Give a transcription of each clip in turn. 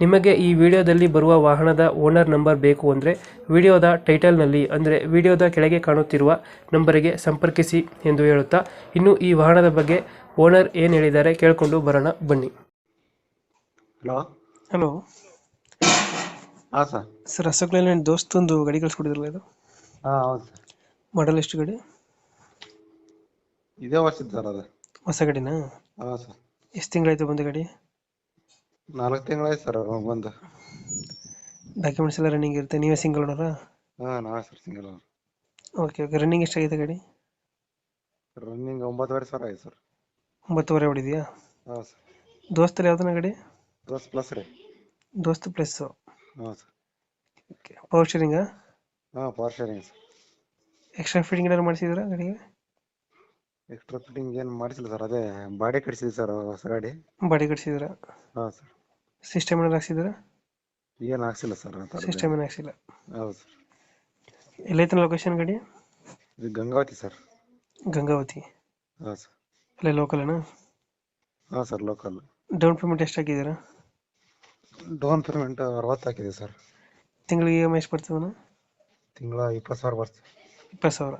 ನಿಮಗೆ ಈ ವಿಡಿಯೋದಲ್ಲಿ ಬರುವ ವಾಹನದ ಓನರ್ ನಂಬರ್ ಬೇಕು ಅಂದರೆ ವಿಡಿಯೋದ ಟೈಟಲ್ನಲ್ಲಿ ಅಂದರೆ ವಿಡಿಯೋದ ಕೆಳಗೆ ಕಾಣುತ್ತಿರುವ ನಂಬರಿಗೆ ಸಂಪರ್ಕಿಸಿ ಎಂದು ಹೇಳುತ್ತಾ ಇನ್ನು ಈ ವಾಹನದ ಬಗ್ಗೆ ಓನರ್ ಏನು ಹೇಳಿದ್ದಾರೆ ಕೇಳಿಕೊಂಡು ಬರೋಣ ಬನ್ನಿ. ಹಲೋ. ಹಲೋ. ಹಾಂ ಸರ್. ಸರ್ ಅಶೋಕ್ನಲ್ಲಿ ದೋಸ್ತೊಂದು ಗಾಡಿ ಕಳಿಸ್ಕೊಡಿದ್ರಲ್ಲ ಇದು? ಹಾಂ ಹೌದು ಸರ್. ಮಾಡಲ್ ಎಷ್ಟು ಗಾಡಿ? ಇದೇ ವರ್ಷದ ಸರ್ ಅದು. ಹೊಸ ಗಾಡಿನಾ? ಹಾಂ ಸರ್. ಎಷ್ಟು ತಿಂಗಳಾಯ್ತು ಬಂದ ಗಾಡಿ? ನಾಲ್ಕು ತಿಂಗಳಾಯ್ತು ಸರ್ ಬಂದು. ಡಾಕ್ಯುಮೆಂಟ್ಸ್ ಎಲ್ಲ ರನ್ನಿಂಗ್ ಇರುತ್ತೆ ನೀವೇ ಸಿಂಗಲ್ ಓನರಾ ಹಾಂ ನಾವೇ ಸರ್ ಸಿಂಗಲ್ ಅವ್ರು. ಓಕೆ ಓಕೆ ರನ್ನಿಂಗ್ ಎಷ್ಟಾಗಿದೆ ಗಾಡಿ? ರನ್ನಿಂಗ್ ಒಂಬತ್ತುವರೆ ಸಾವಿರ ಆಯ್ತು ಸರ್. ಒಂಬತ್ತುವರೆ ಹೊಡಿದೆಯಾ? ಹಾಂ ಸರ್. ದೋಸ್ತಲ್ಲಿ ಯಾವ್ದನ ಗಾಡಿ? ಪ್ಲಸ್ ಪ್ಲಸ್ ರೀ. ದೋಸ್ತ್ ಪ್ಲಸ್ಸು ಹಾಂ ಸರ್. ಓಕೆ ಪವರ್ ಸ್ಟೀರಿಂಗಾ ಹಾಂ power sharing sir. Extra fitting ಏನಾದ್ರು ಮಾಡಿಸಿದ್ರಾ ಗಾಡಿಗೆ? ಎಕ್ಸ್ಟ್ರಾ ಫಿಟ್ಟಿಂಗ್ ಏನು ಮಾಡಿಸಿಲ್ಲ ಸರ್ ಅದೇ ಬಾಡಿ ಕಟ್ಸಿದ್ವಿ ಸರ್ ಹೊಸ ಗಾಡಿ. ಬಾಡಿ ಕಟ್ಸಿದ್ರ ಹಾಂ ಸರ್ ಸಿಸ್ಟಮ್ ಏನಾದ್ರು ಹಾಕ್ಸಿದ್ರ ಏನು ಹಾಕ್ಸಿಲ್ಲ ಸರ್ ಆ ಥರದ್ದು. ಸಿಸ್ಟಮ್ ಏನು ಹಾಕ್ಸಿಲ್ಲ? ಹೌದು ಸರ್ ಎಲ್ಲೈತನ ಲೊಕೇಶನ್ ಗಾಡಿ? ಇದು ಗಂಗಾವತಿ ಸರ್ ಗಂಗಾವತಿ? ಹಾಂ ಸರ್ ಅಲ್ಲೇ ಲೋಕಲ್ನಾ ಹಾಂ ಸರ್ ಲೋಕಲ್ ಡೌನ್ ಪೇಮೆಂಟ್ ಎಷ್ಟು ಹಾಕಿದ್ದೀರ? ಡೌನ್ ಪೇಮೆಂಟ್ ಅರವತ್ತು ಹಾಕಿದೆ ಸರ್ ತಿಂಗಳಿಗೆ ಇ ಎಂ ಐ ಎಷ್ಟು ಬರ್ತದಣ್ಣ? ತಿಂಗಳ ಇಪ್ಪತ್ತು ಸಾವಿರ ಬರ್ತದೆ. ಇಪ್ಪತ್ತು ಸಾವಿರ.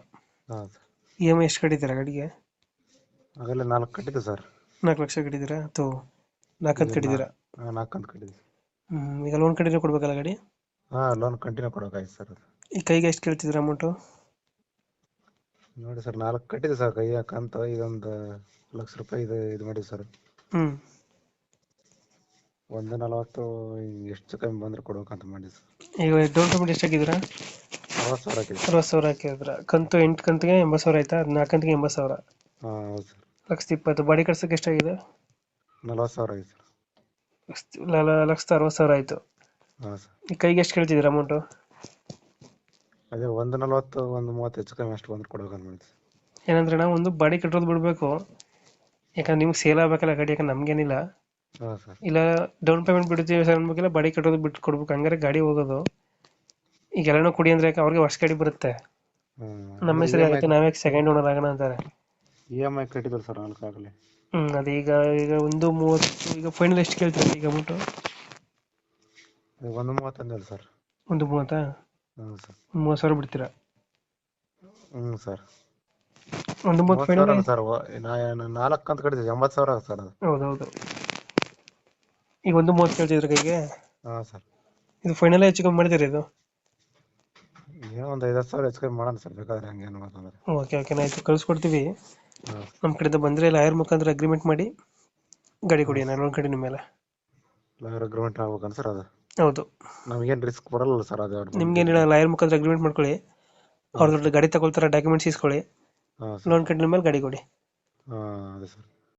ಹಾಂ ಸರ್ ಇ ಎಂ ಐ ಎಷ್ಟು ಕಟ್ಟಿದ್ದೀರಾ ಗಾಡಿಗೆ? ಅದೆಲ್ಲ ನಾಲ್ಕು ಕಟ್ಟಿದೆ ಸರ್. ನಾಲ್ಕು ಲಕ್ಷ ಕಟ್ಟಿದ್ದೀರಾ? ಅಥವಾ ನಾಲ್ಕಂತ ಕಟ್ಟಿದ್ದೀರಾ? ಹಾಂ ನಾಲ್ಕು ಅಂತ ಕಟ್ಟಿದೆ ಹ್ಞೂ ಈಗ ಲೋನ್ ಕಟ್ಟಿದ್ರೆ ಕೊಡಬೇಕಲ್ಲ ಗಾಡಿ? ಹಾಂ ಲೋನ್ ಕಂಟಿನ್ಯೂ ಕೊಡೋಕಾಯ್ತು ಸರ್ ಅದು. ಈ ಕೈಗೆ ಎಷ್ಟು ಕೇಳ್ತಿದ್ದೀರಾ ಅಮೌಂಟು ನೋಡಿ ಸರ್ ನಾಲ್ಕು ಕಟ್ಟಿದೆ ಸರ್ ಕೈಯ ಕಂತು ಇದೊಂದು ಲಕ್ಷ ರೂಪಾಯಿ ಇದು ಇದು ಮಾಡಿ ಸರ್. ಹ್ಞೂ ಒಂದು ನಲವತ್ತು ಎಷ್ಟು ಕಮ್ಮಿ ಬಂದ್ರೆ ಕೊಡ್ಬೇಕಂತ ಮಾಡಿ ಸರ್. ಈಗ ಡೌನ್ ಪೇಮೆಂಟ್ ಎಷ್ಟು ಹಾಕಿದ್ದೀರಾ? ಅರವತ್ತು ಸಾವಿರ ಹಾಕಿದೆ ಅರವತ್ತು ಸಾವಿರ ಹಾಕಿದ್ರ. ಕಂತು ಎಂಟು ಕಂತಿಗೆ ಎಂಬತ್ತು ಸಾವಿರ ಆಯ್ತಾ? ಹದಿನಾಲ್ಕು ಕಂತಿಗೆ ಎಂಬತ್ತು ಸಾವಿರ. ಹಾಂ ಹೌದು ಸರ್. ಲಕ್ಷದ ಇಪ್ಪತ್ತು. ಬಾಡಿ ಕಟ್ಸೋಕೆ ಎಷ್ಟಾಗಿದೆ? ನಲವತ್ತು ಸಾವಿರ ಆಗಿದೆ ಸರ್. ಲಕ್ಷದ- ಲ- ಲ- ಲಕ್ಷದ ಅರವತ್ತು ಸಾವಿರ ಆಯಿತು. ಹಾಂ ಸರ್. ಈ ಕೈಗೆ ಎಷ್ಟು ಕೇಳ್ತಿದ್ದೀರಾ ಅಮೌಂಟು? ಅದೇ ಒಂದು ನಲವತ್ತು ಒಂದು ಮೂವತ್ತು ಹೆಚ್ಚು ಕಮ್ಮಿ ಅಷ್ಟು ಬಂದ್ರೆ ಕೊಡ್ಬೇಕಂತ ಮಾಡಿ ಸರ್. ಏನಂದ್ರೆ ನಾವು ಒಂದು ಬಾಡಿ ಕಟ್ಟೋದು ಬಿಡಬೇಕು. ಯಾಕಂದ್ರೆ ನಿಮ್ಗೆ ಸೇಲ್ ಆಗಬೇಕಲ್ಲ ಗಾಡಿ ಯಾಕಂದ್ರೆ ನಮ್ಗೇನಿಲ್ಲ. ಹಾಂ ಸರ್. ಇಲ್ಲ ಡೌನ್ ಪೇಮೆಂಟ್ ಬಿಡ್ತೀವಿ ಸರ್ ಅನ್ಬೇಕಿಲ್ಲ ಬಾಡಿ ಕಟ್ಟೋದು ಬಿಟ್ಟು ಕೊಡ್ಬೇಕು. ಹಂಗಾರೆ ಗಾಡಿ ಹೋಗೋದು. ಈಗ ಎಲ್ಲಾನು ಕುಡಿ ಅಂದ್ರೆ ಅವ್ರಿಗೆ ವರ್ಷ ಕಡಿ ಬರುತ್ತೆ. ನಮ್ಮ ಹೆಸರು ಯಾಕೆ ನಾವೇ ಸೆಕೆಂಡ್ ಓನರ್ ಆಗೋಣ ಅಂತಾರೆ. ಇ ಎಂ ಐ ಕಟ್ಟಿದ್ರು ಸರ್ ನಾಲ್ಕು ಆಗಲಿ. ಹ್ಮ್ ಅದೀಗ ಈಗ ಒಂದು ಮೂವತ್ತು ಈಗ ಫೈನಲ್ ಎಷ್ಟು ಕೇಳ್ತೀರಾ ಈಗ ಅಮೌಂಟು ಒಂದು ಮೂವತ್ತೊಂದಿಲ್ಲ ಸರ್. ಒಂದು ಮೂವತ್ತಾ? ಹ್ಞೂ ಸರ್. ಮೂವತ್ತು ಸಾವಿರ ಬಿಡ್ತೀರಾ? ಹ್ಞೂ ಸರ್. ಒಂದು ಮೂವತ್ತು ಮೂವತ್ತು ಫೈನಲ್ ಸರ್ ನಾಲ್ಕು ಅಂತ ಕಟ್ಟಿದ್ದೆ ಎಂಬತ್ತು ಸಾವಿರ ಆಗುತ್ತೆ ಸರ್ ಅದು. ಹೌದು ಈಗ ಒಂದು ಮೂವತ್ತು ಕೇಳ್ತಿದ್ರು ಕೈಗೆ? ಹಾಂ ಸರ್. ಇದು ಫೈನಲ್ ಹೆಚ್ಚು ಕಮ್ಮಿ ಮಾಡಿದ್ದೀರಾ ಇದು? ಏನೋ ಒಂದು ಐದು ಸಾವಿರ ಹೆಚ್ಚು ಕಮ್ಮಿ ಮಾಡೋಣ ಸರ್ ಬೇಕಾದ್ರೆ ಹಂಗೆ ಅನ್ಬೇಕಂದ್ರೆ ಓಕೆ ಓಕೆ ಆಯ್ತು ಕಳ್ಸ್ಕೊಡ್ತೀವಿ. ನಮ್ಮ ಕಡೆಯಿಂದ ಬಂದರೆ ಲಾಯರ್ ಮುಖಾಂತರ ಅಗ್ರಿಮೆಂಟ್ ಮಾಡಿ ಗಾಡಿ ಕೊಡಿ ನಾನು ಒಂದು ಕಡೆ ನಿಮ್ಮ ಮೇಲೆ ಲಾಯರ್ ಅಗ್ರಿಮೆಂಟ್ ಆಗ್ಬೇಕಂತ ಸರ್ ಅದು? ಹೌದು. ನಮಗೇನು ರಿಸ್ಕ್ ಬರಲ್ಲ ಸರ್ ಅದು ನಿಮ್ಗೇನಿಲ್ಲ ಲಾಯರ್ ಮುಖಾಂತರ ಅಗ್ರಿಮೆಂಟ್ ಮಾಡ್ಕೊಳ್ಳಿ. ಅವ್ರ ಗಾಡಿ ತಗೊಳ್ತಾರೆ ಡಾಕ್ಯುಮೆಂಟ್ಸ್ ಇಸ್ಕೊಳ್ಳಿ ಹಾಂ ಸರ್. ಲೋನ್ ಕಟ್ಟಿದ ಮೇಲೆ ಗಾಡಿ ಕೊಡಿ. ಹಾಂ ಅದೇ ಸರ್.